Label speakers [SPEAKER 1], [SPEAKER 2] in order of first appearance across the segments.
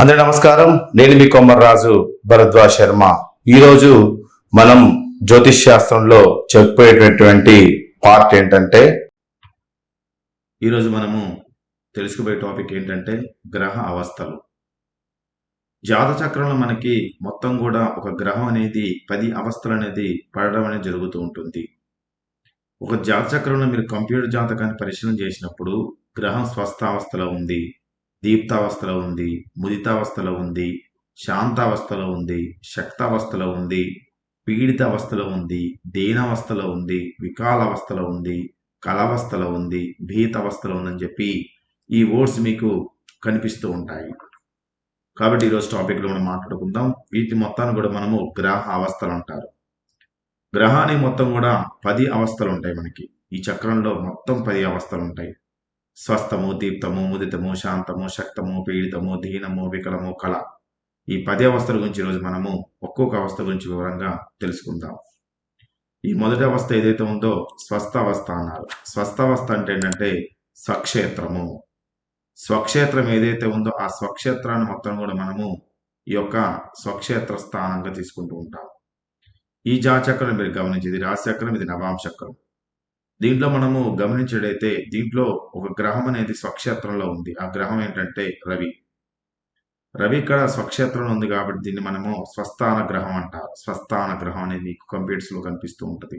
[SPEAKER 1] అందరి నమస్కారం. నేను మీ కొమ్మర్రాజు భరద్వాజ్ శర్మ. ఈరోజు మనం జ్యోతిష్ శాస్త్రంలో చెప్పేటటువంటి పార్ట్ ఏంటంటే ఈరోజు మనము తెలుసుకోబోయే టాపిక్ ఏంటంటే గ్రహ అవస్థలు. జాత చక్రంలో మనకి మొత్తం కూడా ఒక గ్రహం అనేది పది అవస్థలు అనేది పడడం అనేది జరుగుతూ ఉంటుంది. ఒక జాత చక్రంలో మీరు కంప్యూటర్ జాతకాన్ని పరిశీలన చేసినప్పుడు గ్రహం స్వస్థ అవస్థలో ఉంది. దీప్తావస్థలో ఉంది ముదితావస్థలో ఉంది శాంతావస్థలో ఉంది శక్తావస్థలో ఉంది పీడిత అవస్థలో ఉంది దేనావస్థలో ఉంది వికాలావస్థలో ఉంది కళావస్థలో ఉంది భీత అవస్థలో ఉందని చెప్పి ఈ వర్డ్స్ మీకు కనిపిస్తూ ఉంటాయి. కాబట్టి ఈరోజు టాపిక్లో మనం మాట్లాడుకుందాం. వీటి మొత్తాన్ని కూడా మనము గ్రహ అవస్థలు అంటారు. గ్రహానికి మొత్తం కూడా పది అవస్థలు ఉంటాయి మనకి. ఈ చక్రంలో మొత్తం పది అవస్థలు ఉంటాయి. స్వస్థము దీప్తము ముదితము శాంతము శక్తము పీడితము దీనము వికలము కళ. ఈ పది అవస్థల గురించి ఈరోజు మనము ఒక్కొక్క అవస్థ గురించి వివరంగా తెలుసుకుందాం. ఈ మొదటి అవస్థ ఏదైతే ఉందో స్వస్థ అవస్థ అన్నారు. స్వస్థ అవస్థ అంటే ఏంటంటే స్వక్షేత్రము. స్వక్షేత్రం ఏదైతే ఉందో ఆ స్వక్షేత్రాన్ని మొత్తం కూడా మనము ఈ యొక్క స్వక్షేత్ర స్థానంగా తీసుకుంటూ ఉంటాం ఈ జాచక్రం మీరు గమనించింది రాశి చక్రం ఇది నవాం చక్రం. దీంట్లో మనము గమనించడైతే దీంట్లో ఒక గ్రహం అనేది స్వక్షేత్రంలో ఉంది. ఆ గ్రహం ఏంటంటే రవి. రవి ఇక్కడ స్వక్షేత్రంలో ఉంది కాబట్టి దీన్ని మనము స్వస్థాన గ్రహం అంటారు. స్వస్థాన గ్రహం అనేది మీకు కంప్యూటర్స్లో కనిపిస్తూ ఉంటుంది.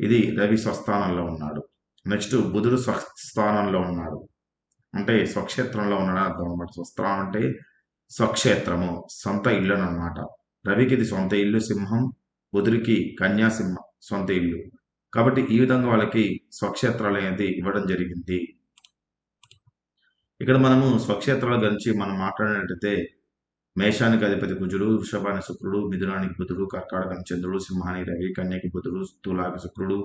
[SPEAKER 1] ఇది రవి స్వస్థానంలో ఉన్నాడు. నెక్స్ట్ బుధుడు స్వస్థానంలో ఉన్నాడు. అంటే స్వక్షేత్రంలో ఉన్నాడు అర్థం అనమాట స్వస్థానం అంటే స్వక్షేత్రము సొంత ఇల్లు అనమాట రవికి ఇది సొంత ఇల్లు సింహం బుధుడికి కన్యాసింహ సొంత ఇల్లు. కాబట్టి ఈ విధంగా వాళ్ళకి స్వక్షేత్రాలు అనేది ఇవ్వడం జరిగింది. ఇక్కడ మనము స్వక్షేత్రాల గురించి మనం మాట్లాడినట్టయితే మేషానికి అధిపతి కుజుడు వృషభానికి శుక్రుడు మిథునానికి బుధుడు కర్కాటకానికి చంద్రుడు సింహానికి రవి కన్యకి బుధుడు తులాకి శుక్రుడు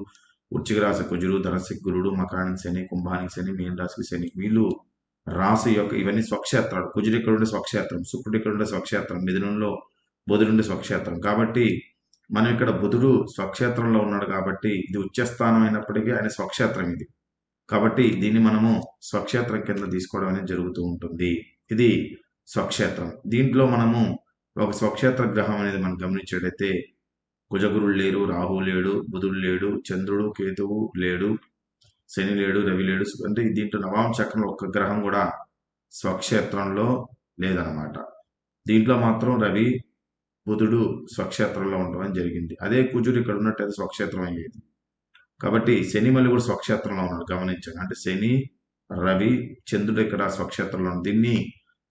[SPEAKER 1] వృచ్చిక రాశి కుజుడు ధనసిక్ గురుడు మకరానికి శని కుంభానికి శని మీన రాశికి శని వీళ్ళు రాశి యొక్క ఇవన్నీ స్వక్షేత్రాలు. కుజుడు ఇక్కడ ఉండే స్వక్షేత్రం శుక్రుడు ఇక్కడ ఉండే స్వక్షేత్రం మిథునంలో బుధుడు స్వక్షేత్రం. కాబట్టి మనం ఇక్కడ బుధుడు స్వక్షేత్రంలో ఉన్నాడు కాబట్టి ఇది ఉచ్చస్థానం అయినప్పటికీ ఆయన స్వక్షేత్రం ఇది. కాబట్టి దీన్ని మనము స్వక్షేత్రం కింద తీసుకోవడం అనేది జరుగుతూ ఉంటుంది. ఇది స్వక్షేత్రం. దీంట్లో మనము ఒక స్వక్షేత్ర గ్రహం అనేది మనం గమనించేటైతే కుజగురుడు లేరు రాహు లేడు బుధుడు లేడు చంద్రుడు కేతువు లేడు శని లేడు రవి లేడు. అంటే దీంట్లో నవాం చక్రంలో ఒక్క గ్రహం కూడా స్వక్షేత్రంలో లేదనమాట దీంట్లో మాత్రం రవి బుధుడు స్వక్షేత్రంలో ఉండడం జరిగింది. అదే కుజుడు ఇక్కడ ఉన్నట్టయితే స్వక్షేత్రం అయ్యేది కాబట్టి శని మళ్ళీ కూడా స్వక్షేత్రంలో ఉన్నాడు గమనించండి. అంటే శని రవి చంద్రుడు ఇక్కడ స్వక్షేత్రంలో ఉన్నాడు దీన్ని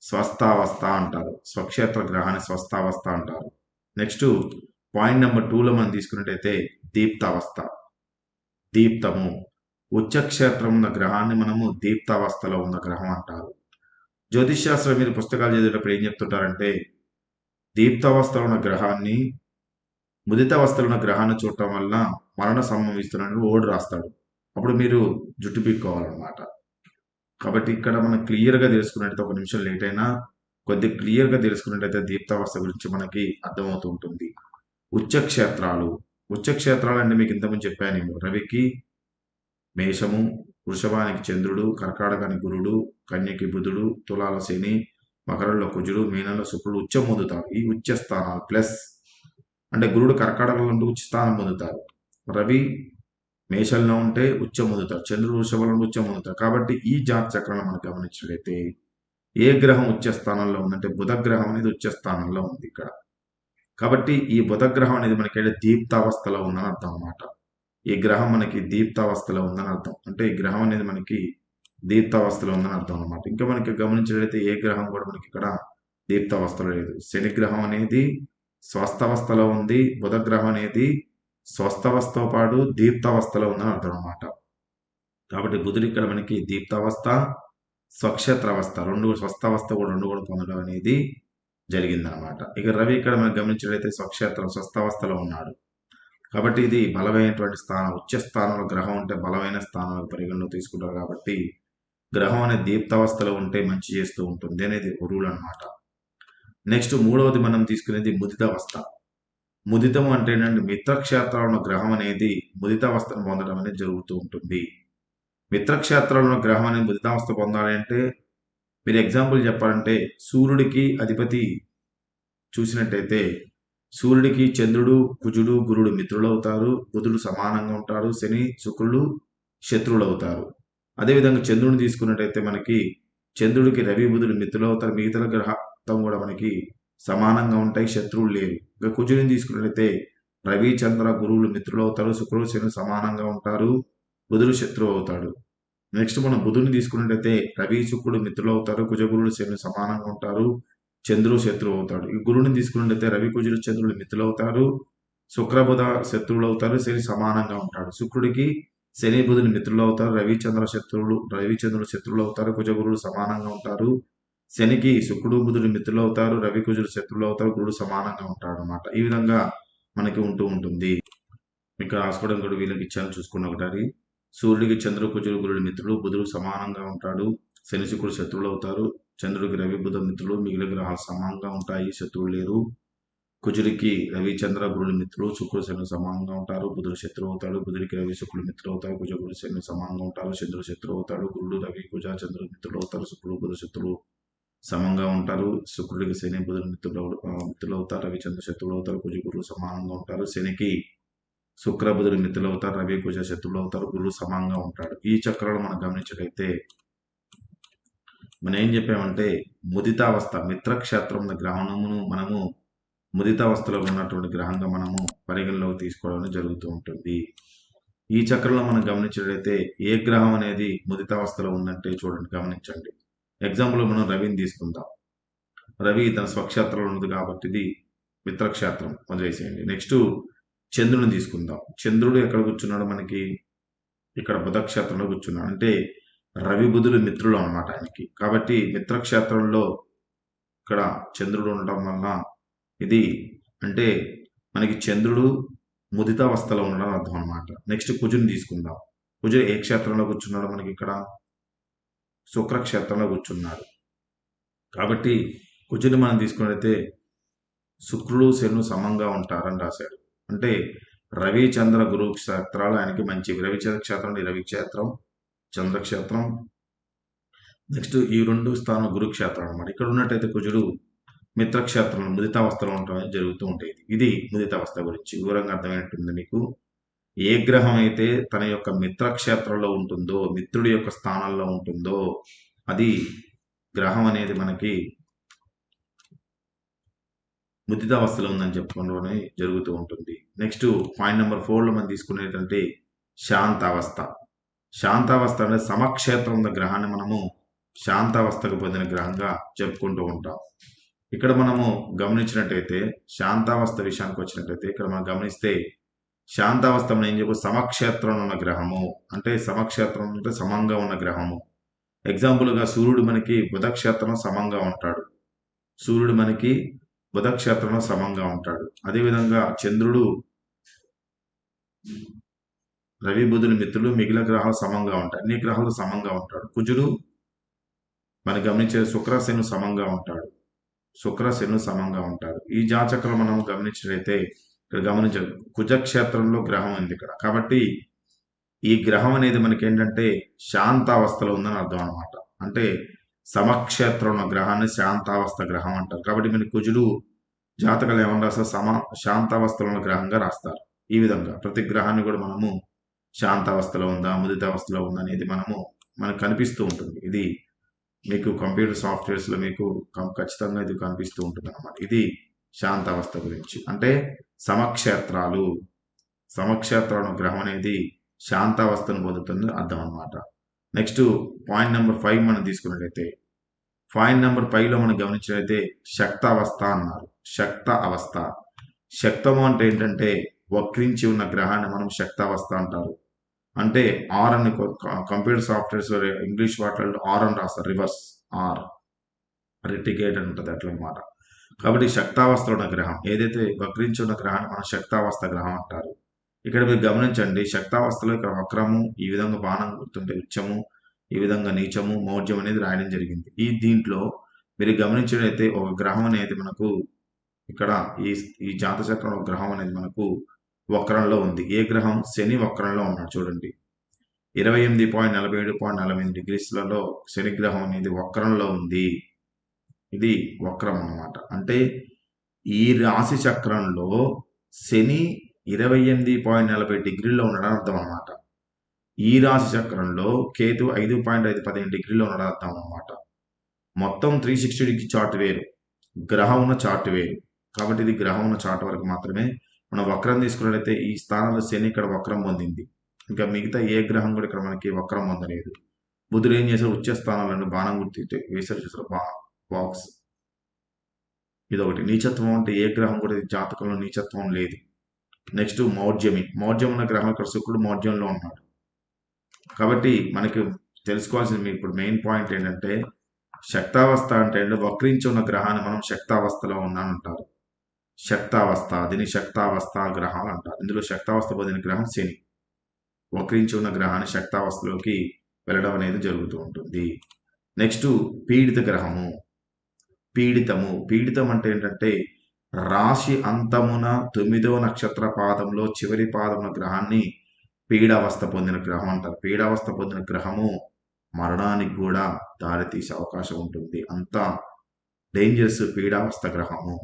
[SPEAKER 1] స్వస్థావస్థ అంటారు. స్వక్షేత్ర గ్రహాన్ని స్వస్థావస్థ అంటారు. నెక్స్ట్ పాయింట్ నెంబర్ టూలో మనం తీసుకున్నట్టయితే దీప్తావస్థ. దీప్తము. ఉచ్చక్షేత్రం ఉన్న గ్రహాన్ని మనము దీప్తావస్థలో ఉన్న గ్రహం అంటారు. జ్యోతిష్ శాస్త్రం మీద పుస్తకాలు చదివేటప్పుడు ఏం చెప్తుంటారంటే దీప్తావస్థలో ఉన్న గ్రహాన్ని ముదితావస్థలో ఉన్న గ్రహాన్ని చూడటం వల్ల మరణ సంభవిస్తున్నట్టు ఓడి రాస్తాడు. అప్పుడు మీరు జుట్టు పీక్కోవాలన్నమాట. కాబట్టి ఇక్కడ మనం క్లియర్గా తెలుసుకున్నట్టయితే ఒక నిమిషం లేట్ అయినా కొద్ది క్లియర్గా తెలుసుకున్నట్టయితే దీప్తావస్థ గురించి మనకి అర్థమవుతూ ఉంటుంది. ఉచ్చక్షేత్రాలు. ఉచ్చక్షేత్రాలు అంటే మీకు ఇంతకుముందు చెప్పాను రవికి మేషము వృషభానికి చంద్రుడు కర్కాటకానికి గురుడు కన్యకి బుధుడు తులాల శని మకరంలో కుజుడు మీనంలో శుక్రుడు ఉచ్చం పొందుతారు. ఈ ఉచ్చ స్థానాలు ప్లస్ అంటే గురుడు కర్కాటకంలో ఉంటే ఉచ్చ స్థానం పొందుతారు. రవి మేషంలో ఉంటే ఉచ్చం పొందుతారు. చంద్రుడు వృషభంలో ఉచ్చం పొందుతారు. కాబట్టి ఈ జాత చక్రాన్ని మనం గమనించినట్లయితే ఏ గ్రహం ఉచ్చ స్థానంలో ఉందంటే బుధ గ్రహం అనేది ఉచ్చ స్థానంలో ఉంది ఇక్కడ. కాబట్టి ఈ బుధ గ్రహం అనేది మనకి దీప్తావస్థలో ఉందని అర్థం అన్నమాట. ఈ గ్రహం మనకి దీప్తావస్థలో ఉందని అర్థం. అంటే ఈ గ్రహం అనేది మనకి దీప్తావస్థలో ఉందని అర్థం అనమాట ఇంకా మనకి గమనించినట్లయితే ఏ గ్రహం కూడా మనకి ఇక్కడ దీప్తావస్థలో లేదు. శని గ్రహం అనేది స్వస్థావస్థలో ఉంది. బుధ గ్రహం అనేది స్వస్థావస్థతో పాటు దీప్తావస్థలో ఉందని అర్థం అనమాట కాబట్టి బుధుడు ఇక్కడ మనకి దీప్తావస్థ స్వక్షేత్రావస్థ రెండు స్వస్థావస్థ కూడా రెండు కూడా పొందడం అనేది జరిగిందనమాట ఇక రవి ఇక్కడ మనం గమనించినట్లయితే స్వక్షేత్రం స్వస్థావస్థలో ఉన్నాడు. కాబట్టి ఇది బలమైనటువంటి స్థానం ఉచ్చ స్థానంలో గ్రహం ఉంటే బలమైన స్థానంలో పరిగణలో తీసుకుంటారు కాబట్టి గ్రహం అనే దీప్తావస్థలో ఉంటే మంచి చేస్తూ ఉంటుంది అనేది రూల్ అనమాట నెక్స్ట్ మూడవది మనం తీసుకునేది ముదితావస్థ. ముదితం అంటే ఏంటంటే మిత్రక్షేత్రంలో ఉన్న గ్రహం అనేది ముదితావస్థను పొందడం అనేది జరుగుతూ ఉంటుంది. మిత్రక్షేత్రంలో గ్రహం అనేది ముదితావస్థ పొందాలి అంటే మీరు ఎగ్జాంపుల్ చెప్పాలంటే సూర్యుడికి అధిపతి చూసినట్టయితే సూర్యుడికి చంద్రుడు కుజుడు గురుడు మిత్రులు అవుతారు బుధుడు సమానంగా ఉంటాడు. శని శుక్రుడు శత్రువులు అవుతారు అదేవిధంగా చంద్రుడిని తీసుకున్నట్టయితే మనకి చంద్రుడికి రవి బుధుడు మిత్రులు అవుతారు. మిగతా గ్రహం కూడా మనకి సమానంగా ఉంటాయి. శత్రువులు లేరు ఇక కుజుడిని తీసుకున్నట్లయితే రవి చంద్ర గురువులు మిత్రులు అవుతారు. శుక్రుడు శని సమానంగా ఉంటారు. బుధుడు శత్రువు అవుతాడు. నెక్స్ట్ మనం బుధుని తీసుకున్నట్టయితే రవి శుక్రుడు మిత్రులు అవుతారు. కుజగురుడు శని సమానంగా ఉంటారు. చంద్రుడు శత్రువు అవుతాడు. ఈ గురువుని తీసుకున్నట్టయితే రవి కుజుడు చంద్రుడు మిత్రులు అవుతారు. శుక్రబుధ శత్రువులు అవుతారు. శని సమానంగా ఉంటాడు. శుక్రుడికి శని బుధుని మిత్రులు అవుతారు రవిచంద్ర శత్రువులు రవిచంద్రుడు శత్రువులు అవుతారు కుజగురుడు సమానంగా ఉంటారు. శనికి శుక్రుడు బుధుడు మిత్రులు అవుతారు రవి కుజుడు శత్రువులు అవుతారు గురుడు సమానంగా ఉంటాడు అనమాట ఈ విధంగా మనకి ఉంటూ ఉంటుంది. ఇక్కడ రాసుకోవడం కూడా వీళ్ళకి ఇచ్చాను చూసుకున్న ఒకటారి సూర్యుడికి చంద్రుడు కుజుడు గురుడు మిత్రులు బుధుడు సమానంగా ఉంటాడు. శని శుక్రుడు శత్రువులు అవుతారు. చంద్రుడికి రవి బుధ మిత్రులు మిగిలిన గ్రహాలు సమానంగా ఉంటాయి శత్రువులు లేరు. కుజుడికి రవిచంద్ర గురుడి గురుడు మిత్రులు శుక్రుడు శని సమానంగా ఉంటారు బుధుడు శత్రువు అవుతాడు బుధుడికి రవి శుక్రుడు మిత్రులు అవుతారు కుజ గురుడు శని సమానంగా ఉంటారు చంద్రుడు శత్రువు అవుతాడు గురుడు రవి కుజ చంద్రుడు మిత్రులు అవుతారు శుక్రుడు బుధుడు శత్రువు సమంగా ఉంటారు శుక్రుడికి శని బుధుడు మిత్రులు మిత్రులు అవుతారు రవిచంద్ర శత్రువులు అవుతారు కుజ గురువులు సమానంగా ఉంటారు శనికి శుక్ర బుధుడు మిత్రులు అవుతారు రవి కుజ శత్రువులు అవుతారు గురువు సమానంగా ఉంటాడు. ఈ చక్రాలు మనం గమనించగలిగితే మనం ఏం చెప్పామంటే ముదితావస్థ మిత్రక్షేత్రం గ్రహణమును మనము ముదితావస్థలో ఉన్నటువంటి గ్రహంగా మనము పరిగణలోకి తీసుకోవడం జరుగుతూ ఉంటుంది. ఈ చక్రంలో మనం గమనించినట్లయితే ఏ గ్రహం అనేది ముదితావస్థలో ఉందంటే చూడండి గమనించండి. ఎగ్జాంపుల్ మనం రవిని తీసుకుందాం. రవి తన స్వక్షేత్రంలో ఉన్నది కాబట్టి ఇది మిత్రక్షేత్రం. వదిలేసేయండి నెక్స్ట్ చంద్రుని తీసుకుందాం. చంద్రుడు ఎక్కడ కూర్చున్నాడు మనకి? ఇక్కడ బుధక్షేత్రంలో కూర్చున్నాడు. అంటే రవి బుధులు మిత్రులు అనమాట ఆయనకి. కాబట్టి మిత్రక్షేత్రంలో ఇక్కడ చంద్రుడు ఉండటం వలన ఇది అంటే మనకి చంద్రుడు ముదితావస్థలో ఉండడం అర్థం అనమాట నెక్స్ట్ కుజుని తీసుకుందాం. కుజు ఏ క్షేత్రంలో కూర్చున్నాడు మనకి ఇక్కడ? శుక్రక్షేత్రంలో కూర్చున్నాడు. కాబట్టి కుజుని మనం తీసుకున్నట్లయితే శుక్రుడు శను సమంగా ఉంటారని రాశాడు. అంటే రవి చంద్ర గురు క్షేత్రాలు ఆయనకి మంచివి. రవి క్షేత్రం రవి క్షేత్రం చంద్రక్షేత్రం. నెక్స్ట్ ఈ రెండు స్థానం గురుక్షేత్రం అనమాట ఇక్కడ ఉన్నట్టయితే కుజుడు మిత్రక్షేత్రం ముదితావస్థలో ఉండటం జరుగుతూ ఉండేది. ఇది ముదితావస్థ గురించి వివరంగా అర్థమైనట్టుంది మీకు. ఏ గ్రహం అయితే తన యొక్క మిత్రక్షేత్రంలో ఉంటుందో మిత్రుడి యొక్క స్థానంలో ఉంటుందో అది గ్రహం అనేది మనకి ముదితావస్థలో ఉందని చెప్పుకోవడం జరుగుతూ ఉంటుంది. నెక్స్ట్ పాయింట్ నెంబర్ ఫోర్లో మనం తీసుకునేటువంటి శాంతావస్థ. శాంతావస్థ అంటే సమక్షేత్రం ఉన్న గ్రహాన్ని మనము శాంతావస్థకు పొందిన గ్రహంగా చెప్పుకుంటూ ఉంటాం. ఇక్కడ మనము గమనించినట్టయితే శాంతావస్థ విషయానికి వచ్చినట్టయితే ఇక్కడ మనం గమనిస్తే శాంతావస్థ మనం ఏం చెప్పు సమక్షేత్రం ఉన్న గ్రహము. అంటే సమక్షేత్రం అంటే సమంగా ఉన్న గ్రహము. ఎగ్జాంపుల్గా సూర్యుడు మనకి బుధక్షేత్రం సమంగా ఉంటాడు. సూర్యుడు మనకి బుధక్షేత్రంలో సమంగా ఉంటాడు. అదేవిధంగా చంద్రుడు రవి బుధుని మిత్రులు మిగిలిన గ్రహాలు సమంగా ఉంటాయి. అన్ని గ్రహాలు సమంగా ఉంటాడు. కుజుడు మనం గమనించే శుక్రశను సమంగా ఉంటాడు. శుక్రశను సమంగా ఉంటారు. ఈ జాచక్రం మనం గమనించినట్లయితే ఇక్కడ గమనించ కుజక్షేత్రంలో గ్రహం ఉంది ఇక్కడ. కాబట్టి ఈ గ్రహం అనేది మనకి ఏంటంటే శాంతావస్థలో ఉందని అర్థం అనమాట అంటే సమక్షేత్రం ఉన్న గ్రహాన్ని శాంతావస్థ గ్రహం అంటారు. కాబట్టి మన కుజుడు జాతకాలు ఏమన్నా రాస్తారు? సమ శాంతావస్థలో ఉన్న గ్రహంగా రాస్తారు. ఈ విధంగా ప్రతి గ్రహాన్ని కూడా మనము శాంతావస్థలో ఉందా ముదితావస్థలో ఉందా అనేది మనము మనకు కనిపిస్తూ ఉంటుంది. ఇది మీకు కంప్యూటర్ సాఫ్ట్వేర్స్లో మీకు ఖచ్చితంగా ఇది కనిపిస్తూ ఉంటుంది అనమాట ఇది శాంత అవస్థ గురించి. అంటే సమక్షేత్రాలు సమక్షేత్రాల గ్రహం అనేది శాంతావస్థను పొందుతుంది అర్థం అనమాట నెక్స్ట్ పాయింట్ నెంబర్ ఫైవ్ మనం తీసుకున్నట్లయితే పాయింట్ నెంబర్ ఫైవ్లో మనం గమనించినట్లయితే శక్తావస్థ అన్నారు. శక్త అవస్థ. శక్తము అంటే ఏంటంటే వక్రించి ఉన్న గ్రహాన్ని మనం శక్తావస్థ అంటారు. అంటే ఆర్ అని కంప్యూటర్ సాఫ్ట్వేర్స్ ఇంగ్లీష్ వాటిలో ఆర్ అని రాస్తారు రివర్స్ ఆర్ రిటికేట్ అని ఉంటుంది అట్లా అనమాట కాబట్టి శక్తావస్థ ఉన్న గ్రహం ఏదైతే వక్రించి ఉన్న గ్రహాన్ని మనం శక్తావస్థ గ్రహం అంటారు. ఇక్కడ మీరు గమనించండి శక్తావస్థలో ఇక్కడ వక్రము ఈ విధంగా బాణం గుర్తుంటే ఉచ్చము ఈ విధంగా నీచము మౌర్యం అనేది రాయడం జరిగింది. ఈ దీంట్లో మీరు గమనించినట్లయితే ఒక గ్రహం అనేది మనకు ఇక్కడ ఈ ఈ జాతచక్రం గ్రహం అనేది మనకు వక్రంలో ఉంది. ఏ గ్రహం? శని వక్రంలో ఉన్నాడు చూడండి. ఇరవై ఎనిమిది పాయింట్ నలభై ఏడు పాయింట్ నలభై ఎనిమిది డిగ్రీస్లలో శనిగ్రహం అనేది వక్రంలో ఉంది. ఇది వక్రం అన్నమాట. అంటే ఈ రాశి చక్రంలో శని ఇరవై ఎనిమిది పాయింట్ నలభై డిగ్రీలో ఉండడం అర్థం అనమాట ఈ రాశి చక్రంలో కేతు ఐదు పాయింట్ ఐదు పదిహేను డిగ్రీలో ఉండడం అర్థం అనమాట మొత్తం త్రీ సిక్స్టీ డిగ్రీ చార్ట్ వేరు. గ్రహం ఉన్న చార్ట్ వేరు. కాబట్టి ఇది గ్రహం ఉన్న చార్ట్ వరకు మాత్రమే మనం వక్రం తీసుకున్నట్లయితే ఈ స్థానంలో శని ఇక్కడ వక్రం పొందింది. ఇంకా మిగతా ఏ గ్రహం కూడా ఇక్కడ మనకి వక్రం పొందలేదు. బుధుడు ఏం చేశారు ఉచ్చ స్థానాలను బాణం గుర్తి వేశారు చూసారు బా బాక్స్ ఇదొకటి. నీచత్వం అంటే ఏ గ్రహం కూడా జాతకంలో నీచత్వం లేదు. నెక్స్ట్ మౌర్జమి. మౌర్జం ఉన్న గ్రహం ఇక్కడ శుక్రుడు మౌర్జంలో ఉన్నాడు. కాబట్టి మనకి తెలుసుకోవాల్సింది ఇప్పుడు మెయిన్ పాయింట్ ఏంటంటే శక్తావస్థ అంటే వక్రించి ఉన్న గ్రహాన్ని మనం శక్తావస్థలో ఉన్నానంటారు. శక్తావస్థ దీని శక్తావస్థ గ్రహాలు అంటారు. ఇందులో శక్తావస్థ పొందిన గ్రహం శని. వక్రించి ఉన్న గ్రహాన్ని శక్తావస్థలోకి వెళ్ళడం అనేది జరుగుతూ ఉంటుంది. నెక్స్ట్ పీడిత గ్రహము. పీడితము. పీడితం అంటే ఏంటంటే రాశి అంతమున తొమ్మిదో నక్షత్ర పాదంలో చివరి పాదమున గ్రహాన్ని పీడావస్థ పొందిన గ్రహం అంటారు. పీడావస్థ పొందిన గ్రహము మరణానికి కూడా దారితీసే అవకాశం ఉంటుంది. అంత డేంజరస్ పీడావస్థ గ్రహము.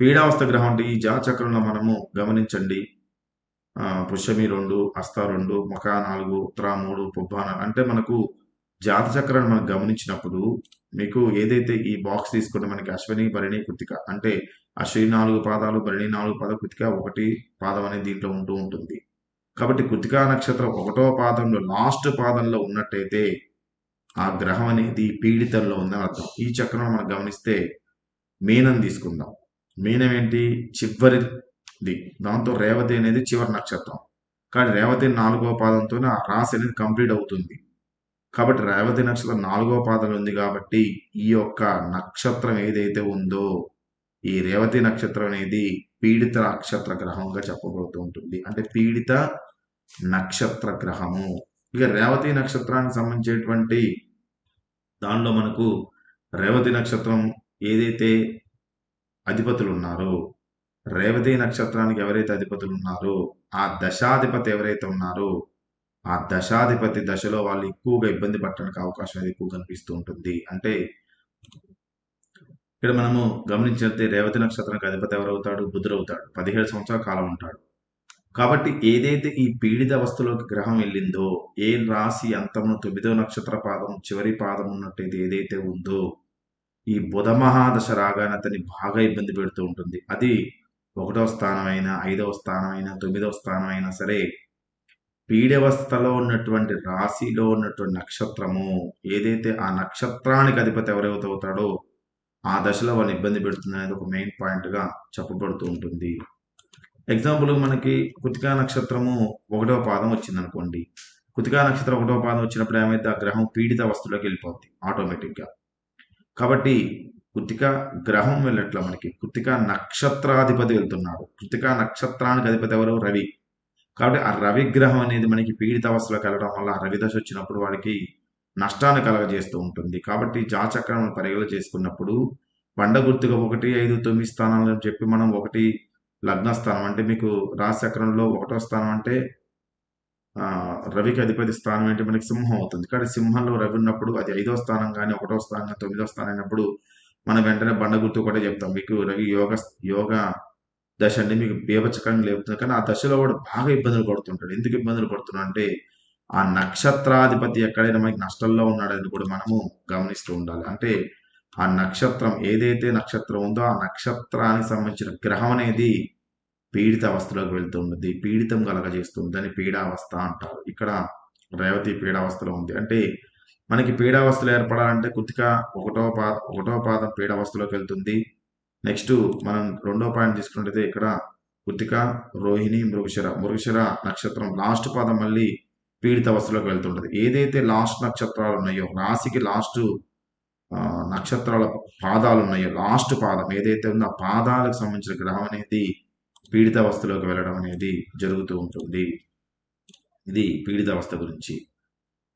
[SPEAKER 1] పీడావస్థ గ్రహం అంటే ఈ జాచక్రంలో మనము గమనించండి. పుష్యమి రెండు హస్త రెండు మఖ నాలుగు ఉత్తర మూడు పుబ్బాన అంటే మనకు జాత చక్రాన్ని మనం గమనించినప్పుడు మీకు ఏదైతే ఈ బాక్స్ తీసుకుంటే మనకి అశ్విని భరణి కృతిక అంటే అశ్విని నాలుగు పాదాలు భరణి నాలుగు పాద కృతిక ఒకటి పాదం అనేది దీంట్లో ఉంటూ ఉంటుంది. కాబట్టి కృతికా నక్షత్రం ఒకటో పాదంలో లాస్ట్ పాదంలో ఉన్నట్టయితే ఆ గ్రహం అనేది పీడితంలో ఉందని అర్థం. ఈ చక్రం మనం గమనిస్తే మీనం తీసుకుందాం. మీనం ఏంటి చివరిది. దాంతో రేవతి అనేది చివరి నక్షత్రం. కానీ రేవతి నాలుగో పాదంతోనే ఆ రాశి అనేది కంప్లీట్ అవుతుంది. కాబట్టి రేవతి నక్షత్రం నాలుగో పాదంలో ఉంది కాబట్టి ఈ యొక్క నక్షత్రం ఏదైతే ఉందో ఈ రేవతి నక్షత్రం అనేది పీడిత నక్షత్ర గ్రహంగా చెప్పబడుతూ ఉంటుంది. అంటే పీడిత నక్షత్ర గ్రహము ఇక రేవతి నక్షత్రానికి సంబంధించేటువంటి దానిలో మనకు రేవతి నక్షత్రం ఏదైతే అధిపతులు ఉన్నారో రేవతి నక్షత్రానికి ఎవరైతే అధిపతులు ఉన్నారో ఆ దశాధిపతి ఎవరైతే ఉన్నారో? ఆ దశాధిపతి దశలో వాళ్ళు ఎక్కువగా ఇబ్బంది పడటానికి అవకాశం అనేది ఎక్కువ కనిపిస్తూ ఉంటుంది. అంటే ఇక్కడ మనము గమనించినట్లయితే రేవతి నక్షత్రానికి అధిపతి ఎవరవుతాడు? బుధుడు పదిహేడు సంవత్సరాల కాలం ఉంటాడు. కాబట్టి ఏదైతే ఈ పీడిత అవస్థలోకి గ్రహం వెళ్ళిందో ఏ రాశి అంతమును తొమ్మిదో నక్షత్ర పాదం చివరి పాదం ఉన్నట్టయితే ఏదైతే ఉందో ఈ బుధ మహాదశ రాగానే అతన్ని బాగా ఇబ్బంది పెడుతూ ఉంటుంది. అది ఒకటవ స్థానమైనా ఐదవ స్థానమైనా తొమ్మిదవ స్థానమైనా సరే పీడవస్థలో ఉన్నటువంటి రాశిలో ఉన్నటువంటి నక్షత్రము ఏదైతే ఆ నక్షత్రానికి అధిపతి ఎవరైతే అవుతాడో ఆ దశలో వాళ్ళు ఇబ్బంది పెడుతుంది అనేది ఒక మెయిన్ పాయింట్గా చెప్పబడుతూ ఉంటుంది. ఎగ్జాంపుల్ మనకి కుతికా నక్షత్రము ఒకటవ పాదం వచ్చింది అనుకోండి కుతికా నక్షత్రం ఒకటవ పాదం వచ్చినప్పుడు ఏమైతే ఆ గ్రహం పీడిత అవస్థలోకి వెళ్ళిపోద్ది ఆటోమేటిక్గా కాబట్టి కృతిక గ్రహం వెళ్ళట్ల మనకి. కృతిక నక్షత్రాధిపతి వెళ్తున్నాడు. కృతిక నక్షత్రానికి అధిపతి ఎవరు? రవి. కాబట్టి ఆ రవి గ్రహం అనేది మనకి పీడిత అవస్థలోకి వెళ్ళడం వల్ల రవిదశ వచ్చినప్పుడు వాడికి నష్టాన్ని కలగజేస్తూ ఉంటుంది. కాబట్టి జాచక్రం పరిగణలో చేసుకున్నప్పుడు పండ గుర్తుగా ఒకటి ఐదు తొమ్మిది స్థానాలు అని చెప్పి మనం ఒకటి లగ్న స్థానం అంటే మీకు రాశి చక్రంలో ఒకటో స్థానం అంటే రవికి అధిపతి స్థానం ఏంటి మనకి సింహం అవుతుంది. కానీ సింహంలో రవి ఉన్నప్పుడు అది ఐదో స్థానం కానీ ఒకటో స్థానం కానీ తొమ్మిదో స్థానం అయినప్పుడు మనం వెంటనే బండ గుర్తు కూడా చెప్తాం. మీకు రవి యోగ యోగ దశ అంటే మీకు బీభత్సకంగా లేపుతుంది. కానీ ఆ దశలో కూడా బాగా ఇబ్బందులు పడుతుంటాడు ఎందుకు ఇబ్బందులు పడుతున్నాడు అంటే ఆ నక్షత్రాధిపతి ఎక్కడైనా మనకి నష్టంలో ఉన్నాడని కూడా మనము గమనిస్తూ ఉండాలి. అంటే ఆ నక్షత్రం ఏదైతే నక్షత్రం ఉందో ఆ నక్షత్రానికి సంబంధించిన గ్రహం అనేది పీడిత అవస్థలోకి వెళ్తూ ఉంటుంది పీడితం కలగజేస్తుంది దాన్ని పీడావస్థ అంటారు. ఇక్కడ రేవతి పీడావస్థలో ఉంది. అంటే మనకి పీడావస్థలు ఏర్పడాలంటే కుతిక ఒకటో పా ఒకటో పాదం పీడావస్థలోకి వెళ్తుంది. నెక్స్ట్ మనం రెండో పాయింట్ తీసుకున్నట్టయితే ఇక్కడ కుతిక రోహిణి మృగశిర. మృగశిర నక్షత్రం లాస్ట్ పాదం మళ్ళీ పీడిత అవస్థలోకి వెళ్తుంటుంది. ఏదైతే లాస్ట్ నక్షత్రాలు ఉన్నాయో రాశికి లాస్ట్ నక్షత్రాల పాదాలు ఉన్నాయో లాస్ట్ పాదం ఏదైతే ఉందో ఆ పాదాలకు సంబంధించిన గ్రహం అనేది పీడితావస్థలోకి వెళ్ళడం అనేది జరుగుతూ ఉంటుంది. ఇది పీడితావస్థ గురించి.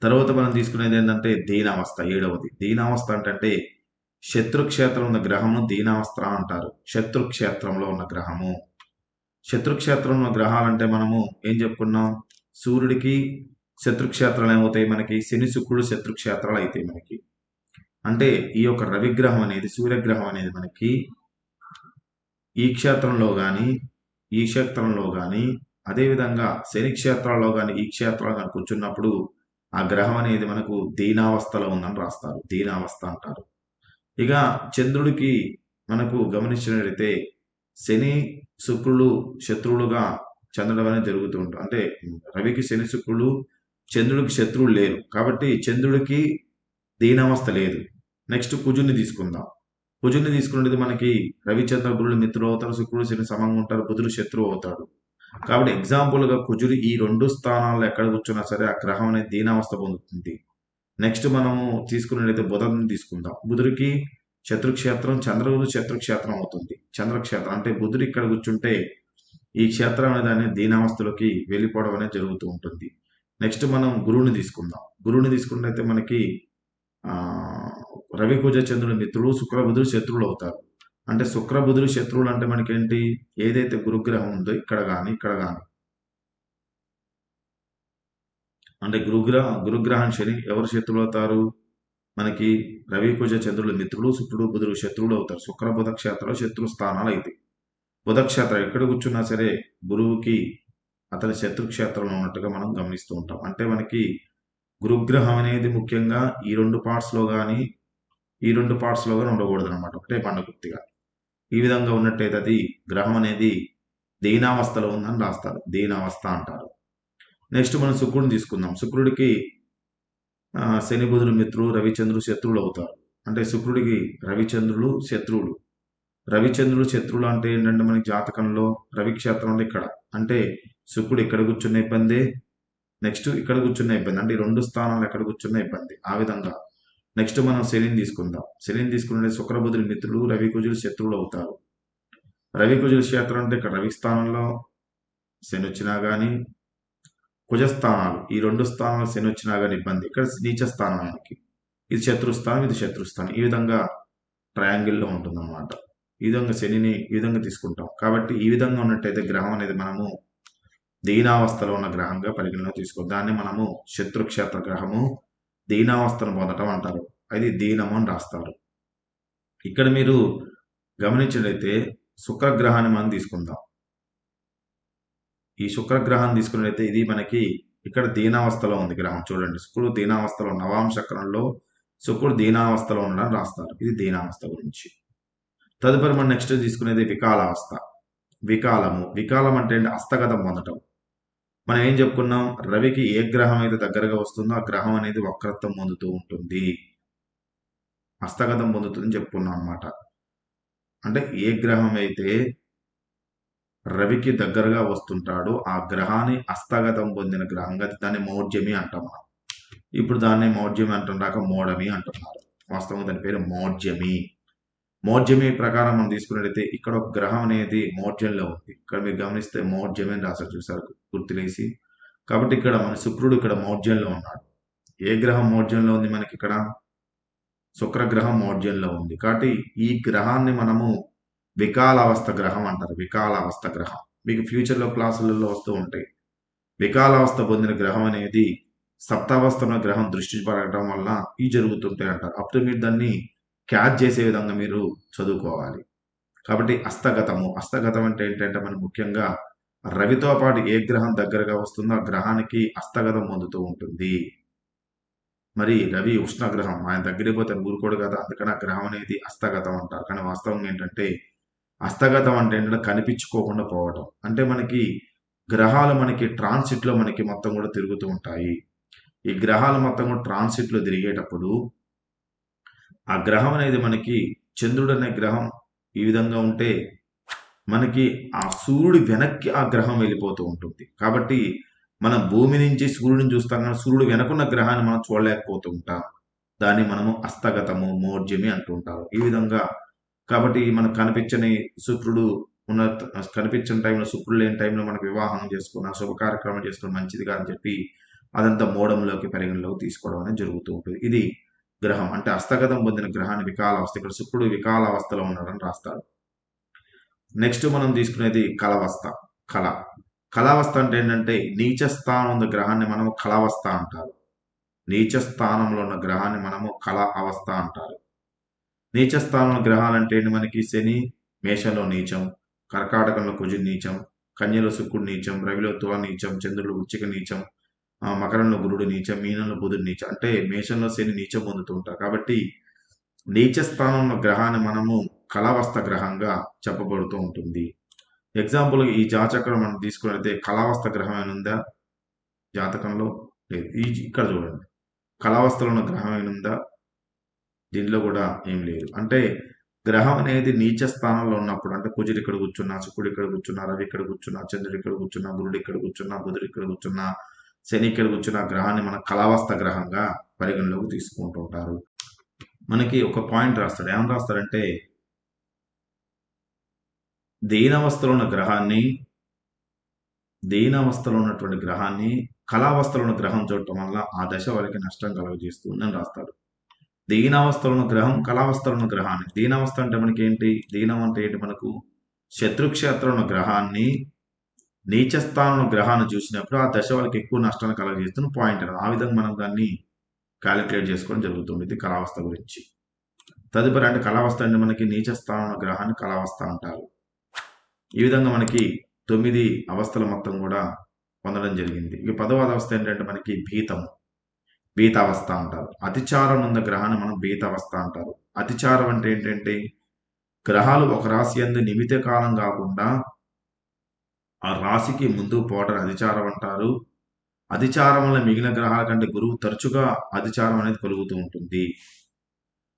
[SPEAKER 1] తర్వాత మనం తీసుకునేది ఏంటంటే దీనావస్థ ఏడవది. దీనావస్థ అంటే శత్రుక్షేత్రం ఉన్న గ్రహము దీనావస్థ అంటారు. శత్రుక్షేత్రంలో ఉన్న గ్రహము. శత్రుక్షేత్రంలో ఉన్న గ్రహాలంటే మనము ఏం చెప్పుకున్నాం? సూర్యుడికి శత్రుక్షేత్రాలు ఏమవుతాయి మనకి? శని శుక్రుడు శత్రుక్షేత్రాలు అవుతాయి మనకి. అంటే ఈ యొక్క రవిగ్రహం అనేది సూర్యగ్రహం అనేది మనకి ఈ క్షేత్రంలో కానీ ఈ క్షేత్రంలో కానీ అదేవిధంగా శని క్షేత్రాల్లో కానీ ఈ క్షేత్రాలు కానీ కూర్చున్నప్పుడు ఆ గ్రహం అనేది మనకు దీనావస్థలో ఉందని రాస్తారు. దీనావస్థ అంటారు. ఇక చంద్రుడికి మనకు గమనించినట్లయితే శని శుక్రులు శత్రువులుగా చంద్రుడు అనేది జరుగుతూ ఉంటారు అంటే రవికి శని శుక్రుడు చంద్రుడికి శత్రువులు లేరు. కాబట్టి చంద్రుడికి దీనావస్థ లేదు. నెక్స్ట్ కుజుని తీసుకుందాం. కుజుని తీసుకునేది మనకి రవిచంద్ర గురుడు మిత్రుడు అవుతారు శుక్రుడు శని సమంగా ఉంటారు బుధుడు శత్రువు అవుతాడు. కాబట్టి ఎగ్జాంపుల్గా కుజుడు ఈ రెండు స్థానాల్లో ఎక్కడ కూర్చున్నా సరే ఆ గ్రహం అనేది దీనావస్థ పొందుతుంది. నెక్స్ట్ మనము తీసుకున్నట్లయితే బుధని తీసుకుందాం. బుధుడికి శత్రుక్షేత్రం చంద్రుడు శత్రుక్షేత్రం అవుతుంది. చంద్రక్షేత్రం అంటే బుధుడు ఇక్కడ కూర్చుంటే ఈ క్షేత్రం అనేది అనేది దీనావస్థలోకి వెళ్ళిపోవడం అనేది జరుగుతూ ఉంటుంది. నెక్స్ట్ మనం గురువుని తీసుకుందాం. గురువుని తీసుకున్నట్లయితే మనకి ఆ, రవి కుజ చంద్రుడు మిత్రుడు శుక్రబుధుడు శత్రువులు అవుతారు. అంటే శుక్రబుధుడు శత్రువులు అంటే మనకేంటి? ఏదైతే గురుగ్రహం ఉందో ఇక్కడ కానీ ఇక్కడ కానీ అంటే గురుగ్రహ గురుగ్రహం శని ఎవరు శత్రువులు అవుతారు? మనకి రవి కుజ చంద్రుడు మిత్రుడు శుక్రుడు బుధుడు శత్రువులు అవుతారు. శుక్ర బుధ క్షేత్రాలు శత్రు స్థానాలు అయితే. బుధ క్షేత్రం ఎక్కడ కూర్చున్నా సరే గురువుకి అతని శత్రుక్షేత్రంలో ఉన్నట్టుగా మనం గమనిస్తూ ఉంటాం. అంటే మనకి గురుగ్రహం అనేది ముఖ్యంగా ఈ రెండు పార్ట్స్లో కానీ ఈ రెండు పార్ట్స్లో కూడా ఉండకూడదు అనమాట ఒకటే పండు గుర్తిగా ఈ విధంగా ఉన్నట్టయితే అది గ్రహం అనేది దీనావస్థలో ఉందని రాస్తారు. దీనావస్థ అంటారు. నెక్స్ట్ మనం శుక్రుడిని తీసుకుందాం. శుక్రుడికి శని బుధుడు మిత్రులు రవిచంద్రుడు శత్రువులు అవుతారు. అంటే శుక్రుడికి రవిచంద్రులు శత్రువులు. రవిచంద్రుడు శత్రువులు అంటే ఏంటంటే మనకి జాతకంలో రవిక్షేత్రం అంటే ఇక్కడ. అంటే శుక్రుడు ఇక్కడ కూర్చున్న ఇబ్బంది. నెక్స్ట్ ఇక్కడ కూర్చున్న ఇబ్బంది. అంటే ఈ రెండు స్థానాలు ఎక్కడ కూర్చున్న ఇబ్బంది. ఆ విధంగా. నెక్స్ట్ మనం శనిని తీసుకుందాం. శనిని తీసుకుంటే శుక్రబుధుడు మిత్రులు రవికుజులు శత్రువులు అవుతారు. రవికుజుల క్షేత్రం అంటే ఇక్కడ రవి స్థానంలో శని వచ్చినా కానీ కుజస్థానాలు ఈ రెండు స్థానాలు శని వచ్చినా కానీ ఇబ్బంది. ఇక్కడ నీచ స్థానం మనకి ఇది శత్రుస్థానం ఇది శత్రుస్థానం ఈ విధంగా ట్రయాంగిల్లో ఉంటుందన్నమాట. ఈ విధంగా శనిని ఈ విధంగా తీసుకుంటాం. కాబట్టి ఈ విధంగా ఉన్నట్టయితే గ్రహం అనేది మనము దీనావస్థలో ఉన్న గ్రహంగా పరిగణలో తీసుకో దాన్ని మనము శత్రుక్షేత్ర గ్రహము దీనావస్థను పొందటం అంటారు. అది దీనము అని రాస్తారు. ఇక్కడ మీరు గమనించినట్లయితే శుక్రగ్రహాన్ని మనం తీసుకుందాం. ఈ శుక్రగ్రహాన్ని తీసుకున్నట్లయితే ఇది మనకి ఇక్కడ దీనావస్థలో ఉంది గ్రహం. చూడండి శుక్రుడు దీనావస్థలో నవాం చక్రంలో శుక్రుడు దీనావస్థలో ఉండడం రాస్తారు. ఇది దీనావస్థ గురించి. తదుపరి మనం నెక్స్ట్ తీసుకునేది వికాలావస్థ. వికాలము. వికాలం అంటే అస్తగతం హస్తగతం పొందటం. మనం ఏం చెప్పుకున్నాం? రవికి ఏ గ్రహం అయితే దగ్గరగా వస్తుందో ఆ గ్రహం అనేది వక్రత్వం పొందుతూ ఉంటుంది. హస్తగతం పొందుతుందని చెప్పుకున్నాం అనమాట అంటే ఏ గ్రహం అయితే రవికి దగ్గరగా వస్తుంటాడో ఆ గ్రహాన్ని హస్తగతం పొందిన గ్రహంగా దాన్ని మౌఢ్యమి అంటాం మనం. ఇప్పుడు దాన్ని మౌఢ్యమి అంటున్నాక మోడమి అంటున్నారు. వాస్తవం దాని పేరు మౌఢ్యమి మౌఢ్యమి ప్రకారం మనం తీసుకున్నట్లయితే ఇక్కడ ఒక గ్రహం అనేది మౌఢ్యంలో ఉంది. ఇక్కడ మీరు గమనిస్తే మౌఢ్యమి అని రాశారు చూసారు గుర్తులేసి. కాబట్టి ఇక్కడ మన శుక్రుడు ఇక్కడ మౌఢ్యంలో ఉన్నాడు. ఏ గ్రహం మౌఢ్యంలో ఉంది మనకి ఇక్కడ? శుక్రగ్రహం మౌఢ్యంలో ఉంది. కాబట్టి ఈ గ్రహాన్ని మనము వికాలావస్థ గ్రహం అంటారు. వికాలావస్థ గ్రహం. మీకు ఫ్యూచర్లో క్లాసులలో వస్తూ ఉంటాయి. వికాలావస్థ పొందిన గ్రహం అనేది సప్తావస్థ గ్రహం దృష్టి పడటం వల్ల ఈ జరుగుతుంటాయి అంటారు. అప్పుడు మీరు దాన్ని క్యాచ్ చేసే విధంగా మీరు చదువుకోవాలి. కాబట్టి హస్తగతము. హస్తగతం అంటే ఏంటంటే మనం ముఖ్యంగా రవితో పాటు ఏ గ్రహం దగ్గరగా వస్తుందో ఆ గ్రహానికి హస్తగతం పొందుతూ ఉంటుంది. మరి రవి ఉష్ణగ్రహం. ఆయన దగ్గరికి పోతే ఊరుకోడు కదా అందుకని ఆ గ్రహం అనేది హస్తగతం అంటారు. కానీ వాస్తవం ఏంటంటే హస్తగతం అంటే ఏంటంటే కనిపించుకోకుండా పోవటం. అంటే మనకి గ్రహాలు మనకి ట్రాన్సిట్లో మనకి మొత్తం కూడా తిరుగుతూ ఉంటాయి. ఈ గ్రహాలు మొత్తం కూడా ట్రాన్సిట్లో తిరిగేటప్పుడు ఆ గ్రహం అనేది మనకి చంద్రుడు అనే గ్రహం ఈ విధంగా ఉంటే మనకి ఆ సూర్యుడి వెనక్కి ఆ గ్రహం వెళ్ళిపోతూ ఉంటుంది. కాబట్టి మనం భూమి నుంచి సూర్యుడిని చూస్తాం కానీ సూర్యుడు వెనకున్న గ్రహాన్ని మనం చూడలేకపోతూ ఉంటాం. దాన్ని మనము అస్తగతము మోర్జమి అంటుంటారు ఈ విధంగా కాబట్టి మనకు కనిపించని శుక్రుడు ఉన్న కనిపించని టైంలో శుక్రుడు లేని టైంలో మనకు వివాహం చేసుకున్న శుభ కార్యక్రమం చేసుకున్న మంచిదిగా అని చెప్పి అదంతా మోడంలోకి పరిగణలోకి తీసుకోవడం అనేది జరుగుతూ ఉంటుంది. ఇది గ్రహం. అంటే హస్తగతం పొందిన గ్రహాన్ని వికాలావస్థ ఇక్కడ శుక్రుడు వికాలావస్థలో ఉన్నాడని రాస్తాడు. నెక్స్ట్ మనం తీసుకునేది కలవస్థ కళ. కళావస్థ అంటే ఏంటంటే నీచ స్థానం ఉన్న గ్రహాన్ని మనము కళావస్థ అంటారు. నీచ స్థానంలో ఉన్న గ్రహాన్ని మనము కళ అవస్థ అంటారు. నీచ స్థానంలో గ్రహాలు అంటే ఏంటి మనకి? శని మేషంలో నీచం కర్కాటకంలో కుజు నీచం కన్యలో శుక్రుడు నీచం రవిలో తుల నీచం చంద్రుడు ఉచ్చిక నీచం మకరంలో గురుడు నీచం మీనంలో బుధుడు నీచం అంటే మేషంలో శని నీచం పొందుతూ ఉంటారు కాబట్టి నీచ స్థానంలో గ్రహాన్ని మనము కళావస్థ గ్రహంగా చెప్పబడుతూ ఉంటుంది. ఎగ్జాంపుల్ ఈ జాచక్రం మనం తీసుకున్నట్లయితే కళావస్థ గ్రహం ఏమైనా ఉందా? జాతకంలో లేదు. ఈ ఇక్కడ చూడండి. కళావస్థలో ఉన్న గ్రహం ఏమైనా ఉందా? దీనిలో కూడా ఏం లేదు. అంటే గ్రహం అనేది నీచ స్థానంలో ఉన్నప్పుడు అంటే కుజుడు ఇక్కడ కూర్చున్నా శుకుడు ఇక్కడ కూర్చున్నా రవి ఇక్కడ కూర్చున్నా చంద్రుడు ఇక్కడ కూర్చున్నా గురుడు ఇక్కడ కూర్చున్నా బుధుడు ఇక్కడ కూర్చున్నా శని ఇక్కడ కూర్చున్న గ్రహాన్ని మన కళావస్థ గ్రహంగా పరిగణలోకి తీసుకుంటూ ఉంటారు. మనకి ఒక పాయింట్ రాస్తాడు. ఏమని రాస్తాడంటే దీనావస్థలో ఉన్న గ్రహాన్ని దీనావస్థలో ఉన్నటువంటి గ్రహాన్ని కళావస్థలో ఉన్న గ్రహం చూడటం వల్ల ఆ దశ వారికి నష్టం కలుగజేస్తుందని రాస్తాడు. దీనావస్థలో ఉన్న గ్రహం కళావస్థలో ఉన్న గ్రహాన్ని. దీనావస్థ అంటే మనకి ఏంటి దీనం అంటే ఏంటి? మనకు శత్రుక్షేత్రంలో ఉన్న గ్రహాన్ని నీచస్థానం గ్రహాన్ని చూసినప్పుడు ఆ దశ వాళ్ళకి ఎక్కువ నష్టాన్ని కలగజేస్తున్న పాయింట్ అది. ఆ విధంగా మనం దాన్ని క్యాలిక్యులేట్ చేసుకోవడం జరుగుతుంది. ఇది కళావస్థ గురించి. తదుపరి అంటే కళావస్థ అంటే మనకి నీచస్థానం గ్రహాన్ని కళావస్థ అంటారు. ఈ విధంగా మనకి తొమ్మిది అవస్థల మొత్తం కూడా పొందడం జరిగింది. ఇక పదవ అవస్థ ఏంటంటే మనకి భీతం భీతావస్థ అంటారు. అతిచారం ఉన్న గ్రహాన్ని మనం భీతావస్థ అంటారు. అతిచారం అంటే ఏంటంటే గ్రహాలు ఒక రాశి అందు నిమిత కాలం కాకుండా ఆ రాశికి ముందు పోవడం అధిచారం అంటారు. అధిచారం వల్ల మిగిలిన గ్రహాల కంటే గురువు తరచుగా అధిచారం అనేది కలుగుతూ ఉంటుంది.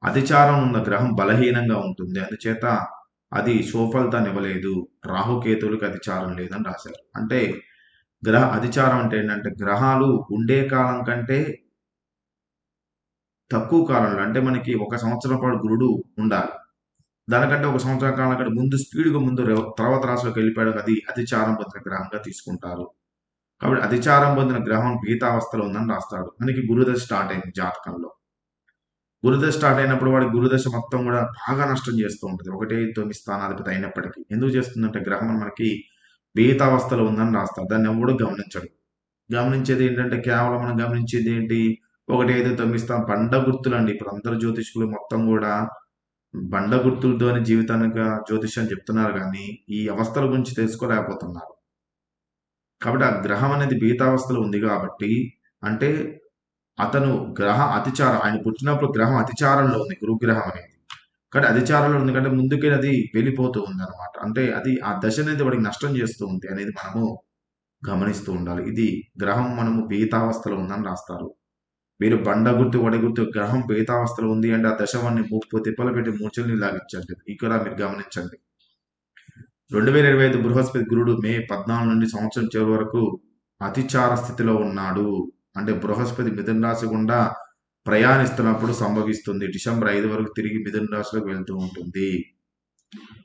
[SPEAKER 1] అధిచారం ఉన్న గ్రహం బలహీనంగా ఉంటుంది. అందుచేత అది సోఫలితాన్ని ఇవ్వలేదు. రాహుకేతువులకు అధిచారం లేదని రాశారు. అంటే గ్రహ అధిచారం అంటే ఏంటంటే గ్రహాలు ఉండే కాలం కంటే తక్కువ కాలంలో అంటే మనకి ఒక సంవత్సరం పాటు గురుడు ఉండాలి. దానికంటే ఒక సంవత్సరం కాలం కంటే ముందు స్పీడ్గా ముందు తర్వాత రాశిలోకి వెళ్ళిపోయాడు అది అతిచారం పొందిన గ్రహంగా తీసుకుంటారు. కాబట్టి అతిచారం పొందిన గ్రహం పీతావస్థలో ఉందని రాస్తాడు. మనకి గురుదశ స్టార్ట్ అయింది జాతకంలో. గురుదశ స్టార్ట్ అయినప్పుడు వాడి గురుదశ మొత్తం కూడా బాగా నష్టం చేస్తూ ఉంటుంది. ఒకటే తొమ్మిది స్థానాధిపతి అయినప్పటికీ. ఎందుకు చేస్తుందంటే గ్రహం మనకి పీతావస్థలో ఉందని రాస్తాడు. దాన్ని ఎవడు గమనించడు. గమనించేది ఏంటంటే కేవలం మనం గమనించేది ఏంటి? ఒకటి ఐదు తొమ్మిది స్థానం పండ గుర్తులు అండి ఇప్పుడు అందరు జ్యోతిష్కులు మొత్తం కూడా బండ గుర్తులతోని జీవితానికి జ్యోతిష్యం చెప్తున్నారు కానీ ఈ అవస్థల గురించి తెలుసుకోలేకపోతున్నారు. కాబట్టి ఆ గ్రహం అనేది బీతావస్థలో ఉంది కాబట్టి అంటే అతను గ్రహ అతిచారం ఆయన పుట్టినప్పుడు గ్రహం అతిచారంలో ఉంది గురుగ్రహం అనేది. కానీ అతిచారంలో ఉంది కంటే ముందుకే అది వెళ్ళిపోతూ ఉంది అనమాట అంటే అది ఆ దశ అనేది వాడికి నష్టం చేస్తూ ఉంది అనేది మనము గమనిస్తూ ఉండాలి. ఇది గ్రహం మనము బీతావస్థలో ఉందని రాస్తారు. మీరు బండ గుర్తు వడగుర్తు గ్రహం పేతావస్థలో ఉంది అంటే ఆ దశవాన్ని ముప్పు తిప్పలు పెట్టి మూర్చల్ని లాగించండి ఇక్కడ మీరు గమనించండి. రెండు వేల ఇరవై ఐదు బృహస్పతి గురుడు మే పద్నాలుగు నుండి సంవత్సరం చివరి వరకు అతిచార స్థితిలో ఉన్నాడు. అంటే బృహస్పతి మిథున రాశి గుండా ప్రయాణిస్తున్నప్పుడు సంభవిస్తుంది. డిసెంబర్ ఐదు వరకు తిరిగి మిథున రాశిలోకి వెళ్తూ ఉంటుంది.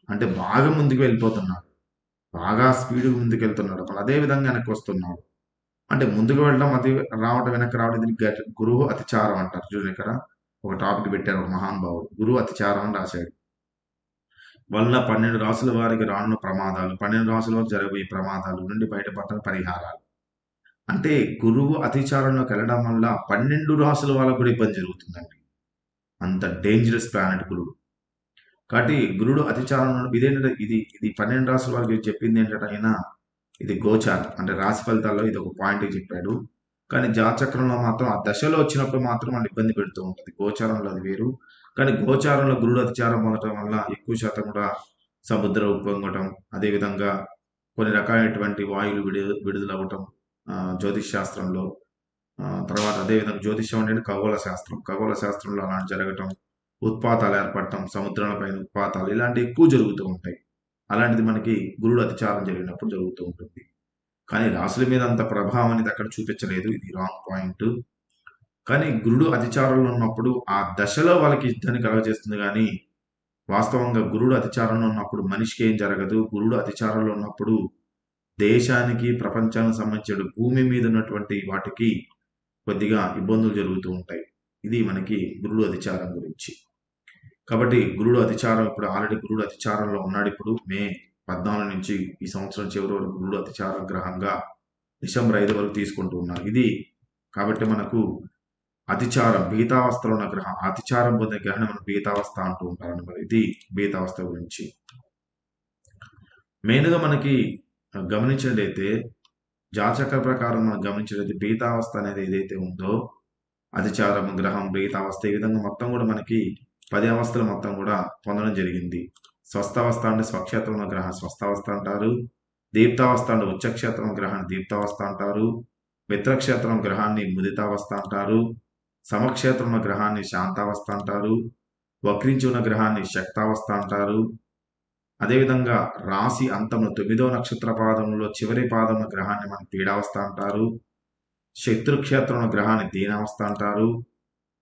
[SPEAKER 1] అంటే బాగా ముందుకు వెళ్ళిపోతున్నాడు. బాగా స్పీడ్ ముందుకు వెళ్తున్నాడు. అప్పుడు అదే విధంగా వెనక్కి వస్తున్నాడు. అంటే ముందుకు వెళ్ళడం అది రావడం వెనక్కి రావడం దీనికి గ- గురువు అతిచారం అంటారు. చూడండి ఇక్కడ ఒక టాపిక్ పెట్టారు ఒక మహానుభావుడు గురువు అతిచారం అని రాశాడు. వల్ల పన్నెండు రాసుల వారికి రానున్న ప్రమాదాలు పన్నెండు రాసుల వారికి జరగబోయే ప్రమాదాలు నుండి బయటపడటం పరిహారాలు. అంటే గురువు అతిచారంలోకి వెళ్ళడం వల్ల పన్నెండు రాసుల వాళ్ళకు కూడా ఇబ్బంది జరుగుతుందండి. అంత డేంజరస్ ప్లానెట్ గురుడు కాబట్టి గురుడు అతిచారంలో ఇదేంటంటే ఇది ఇది పన్నెండు రాసుల వాళ్ళకి చెప్పింది ఏంటంటే అయినా ఇది గోచార్. అంటే రాశి ఫలితాల్లో ఇది ఒక పాయింట్ చెప్పాడు. కానీ జాతచక్రంలో మాత్రం ఆ దశలో వచ్చినప్పుడు మాత్రం మనం ఇబ్బంది పెడుతూ ఉంటుంది. గోచారంలో అది వేరు. కానీ గోచారంలో గురుడు అతిచారం పొందడం వల్ల ఎక్కువ శాతం కూడా సముద్ర ఉప్పొంగటం అదేవిధంగా కొన్ని రకాలైనటువంటి వాయువులు విడు విడుదలవ్వటం జ్యోతిష్ శాస్త్రంలో. తర్వాత అదేవిధంగా జ్యోతిష్యం అంటే ఖగోళ శాస్త్రం. ఖగోళ శాస్త్రంలో అలాంటి జరగటం ఉత్పాతాలు ఏర్పడటం సముద్రాలపైన ఉత్పాతాలు ఇలాంటివి ఎక్కువ జరుగుతూ ఉంటాయి. అలాంటిది మనకి గురుడు అతిచారం జరిగినప్పుడు జరుగుతూ ఉంటుంది. కానీ రాసుల మీద అంత ప్రభావం అనేది అక్కడ చూపించలేదు. ఇది రాంగ్ పాయింట్ కానీ గురుడు అతిచారంలో ఉన్నప్పుడు ఆ దశలో వాళ్ళకి యుద్ధాన్ని కలగజేస్తుంది కానీ వాస్తవంగా గురుడు అతిచారంలో ఉన్నప్పుడు మనిషికి ఏం జరగదు. గురుడు అతిచారంలో ఉన్నప్పుడు దేశానికి ప్రపంచానికి సంబంధించిన భూమి మీద ఉన్నటువంటి వాటికి కొద్దిగా ఇబ్బందులు జరుగుతూ ఉంటాయి. ఇది మనకి గురుడు అతిచారం గురించి. కాబట్టి గురుడు అతిచారం ఇప్పుడు ఆల్రెడీ గురుడు అతిచారంలో ఉన్నాడు ఇప్పుడు మే పద్నాలుగు నుంచి ఈ సంవత్సరం చివరి వరకు గురుడు అతిచార గ్రహంగా డిసెంబర్ ఐదు వరకు తీసుకుంటూ ఉన్నారు. ఇది కాబట్టి మనకు అతిచారం బీతావస్థలో ఉన్న గ్రహం అతిచారం పొందిన గ్రహణం మనం బీతావస్థ అంటూ ఉంటారు అనమాట ఇది బీతావస్థ గురించి. మెయిన్గా మనకి గమనించినట్లయితే జాచక్ర ప్రకారం మనం గమనించినట్లయితే బీతావస్థ అనేది ఏదైతే ఉందో అతిచారం గ్రహం బీతావస్థ ఈ విధంగా మొత్తం కూడా మనకి పది అవస్థలు మొత్తం కూడా పొందడం జరిగింది. స్వస్థావస్థ అంటే స్వక్షేత్రం ఉన్న గ్రహం. స్వస్థావస్థ అంటారు. దీప్తావస్థ అంటే ఉచ్చక్షేత్రం గ్రహాన్ని దీప్తావస్థ అంటారు. మిత్రక్షేత్రం గ్రహాన్ని ముదితావస్థ అంటారు. సమక్షేత్రం ఉన్న గ్రహాన్ని శాంతావస్థ అంటారు. వక్రించి ఉన్న గ్రహాన్ని శక్తావస్థ అంటారు. అదేవిధంగా రాశి అంతము తొమ్మిదో నక్షత్ర పాదంలో చివరి పాదం గ్రహాన్ని మనం పీడావస్థ అంటారు. శత్రుక్షేత్రం ఉన్న గ్రహాన్ని దీనావస్థ అంటారు.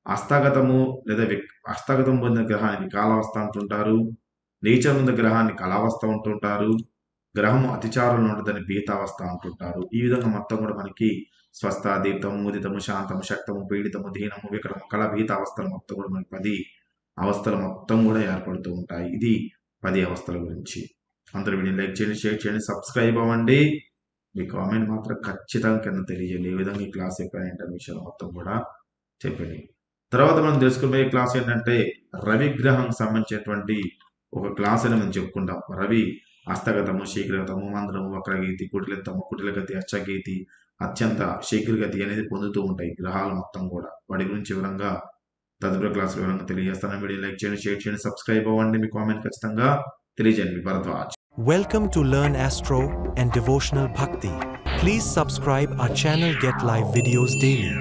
[SPEAKER 1] హస్తగతము లేదా విక్ హస్తగతం పొందిన గ్రహాన్ని కాలావస్థ అంటుంటారు. నీచం ఉన్న గ్రహాన్ని కళావస్థ అంటుంటారు. గ్రహం అతిచారంలో ఉంటుందని బీతావస్థ అంటుంటారు. ఈ విధంగా మొత్తం కూడా మనకి స్వస్థ దీప్తము ముదితము శాంతము శక్తము పీడితము దీనము వికటము కళ భీత అవస్థలు మొత్తం కూడా మనకి పది అవస్థలు మొత్తం కూడా ఏర్పడుతూ ఉంటాయి. ఇది పది అవస్థల గురించి. అందరూ వీడియో లైక్ చేయండి షేర్ చేయండి సబ్స్క్రైబ్ అవ్వండి. మీ కామెంట్ మాత్రం ఖచ్చితంగా కింద తెలియజేయండి. ఏ విధంగా ఈ క్లాస్ చెప్పానంటే విషయం మొత్తం కూడా చెప్పండి. తర్వాత మనం తెలుసుకునే క్లాస్ ఏంటంటే రవి గ్రహం సంబంధించినటువంటి ఒక క్లాస్ అని మనం చెప్పుకుంటాం. రవి హస్తగతము శీఘ్రగతము మంద్రము వక్రగీతి కుటిలతము కుటిలగతి అచ్చగీతి అత్యంత శీఘ్రగతి అనేది పొందుతూ ఉంటాయి గ్రహాలు మొత్తం కూడా. వాటి గురించి వివరంగా తదుపరి క్లాస్ వివరంగా తెలియజేస్తాను. వీడియో లైక్ చేయండి షేర్ చేయండి సబ్స్క్రైబ్ అవ్వండి. మీ కామెంట్ ఖచ్చితంగా తెలియజేయండి. Bharadwaj.
[SPEAKER 2] Welcome to learn astro and devotional Bhakti please subscribe our channel get live videos daily